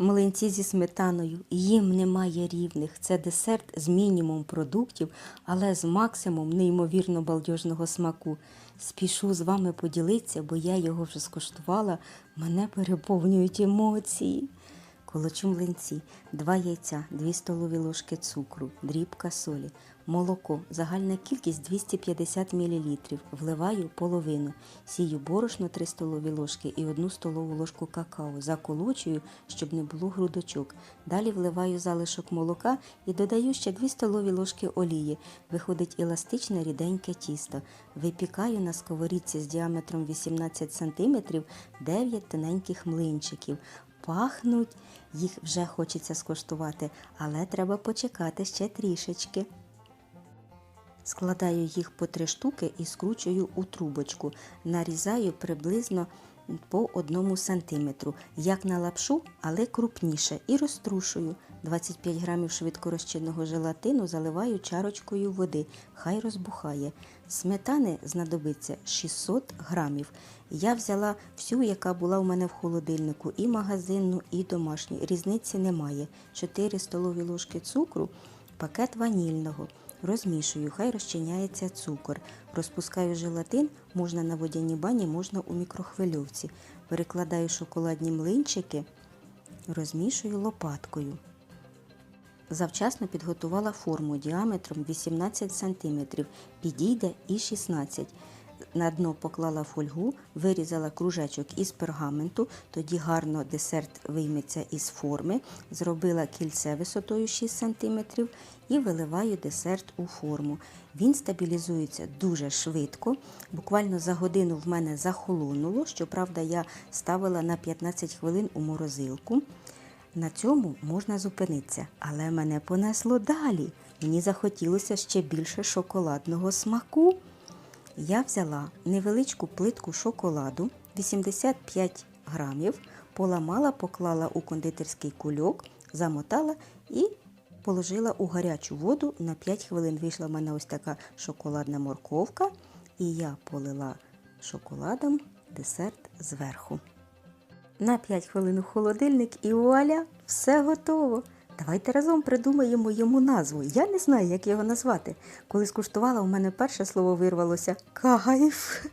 Млинці зі сметаною. Їм немає рівних. Це десерт з мінімум продуктів, але з максимум неймовірно балдежного смаку. Спішу з вами поділитися, бо я його вже скуштувала. Мене переповнюють емоції. Колочу млинці, 2 яйця, 2 столові ложки цукру, дрібка солі, молоко, загальна кількість 250 мл. Вливаю половину. Сію борошно 3 столові ложки і 1 столову ложку какао. Заколочую, щоб не було грудочок. Далі вливаю залишок молока і додаю ще 2 столові ложки олії. Виходить еластичне ріденьке тісто. Випікаю на сковорідці з діаметром 18 см 9 тоненьких млинчиків пахнуть, їх вже хочеться скуштувати, але треба почекати ще трішечки. Складаю їх по три штуки і скручую у трубочку. Нарізаю приблизно по одному сантиметру, як на лапшу, але крупніше, і розтрушую. 25 грамів швидкорозчинного желатину заливаю чарочкою води, хай розбухає. Сметани знадобиться 600 грамів. Я взяла всю, яка була у мене в холодильнику, і магазинну, і домашню. Різниці немає. 4 столові ложки цукру, пакет ванільного. Розмішую, хай розчиняється цукор. Розпускаю желатин, можна на водяній бані, можна у мікрохвильовці. Перекладаю шоколадні млинчики, розмішую лопаткою. Завчасно підготувала форму діаметром 18 см, підійде і 16 на дно поклала фольгу, вирізала кружечок із пергаменту, тоді гарно десерт вийметься із форми, зробила кільце висотою 6 см і виливаю десерт у форму. Він стабілізується дуже швидко. Буквально за годину в мене захолонуло. Щоправда, я ставила на 15 хвилин у морозилку. На цьому можна зупинитися, але мене понесло далі. Мені захотілося ще більше шоколадного смаку. Я взяла невеличку плитку шоколаду 85 грамів, поламала, поклала у кондитерський кульок, замотала і положила у гарячу воду на 5 хвилин. Вийшла в мене ось така шоколадна морковка, і я полила шоколадом десерт зверху. На 5 хвилин у холодильник і вуаля, все готово. Давайте разом придумаємо йому назву. Я не знаю, як його назвати. Коли скуштувала, у мене перше слово вирвалося кайф.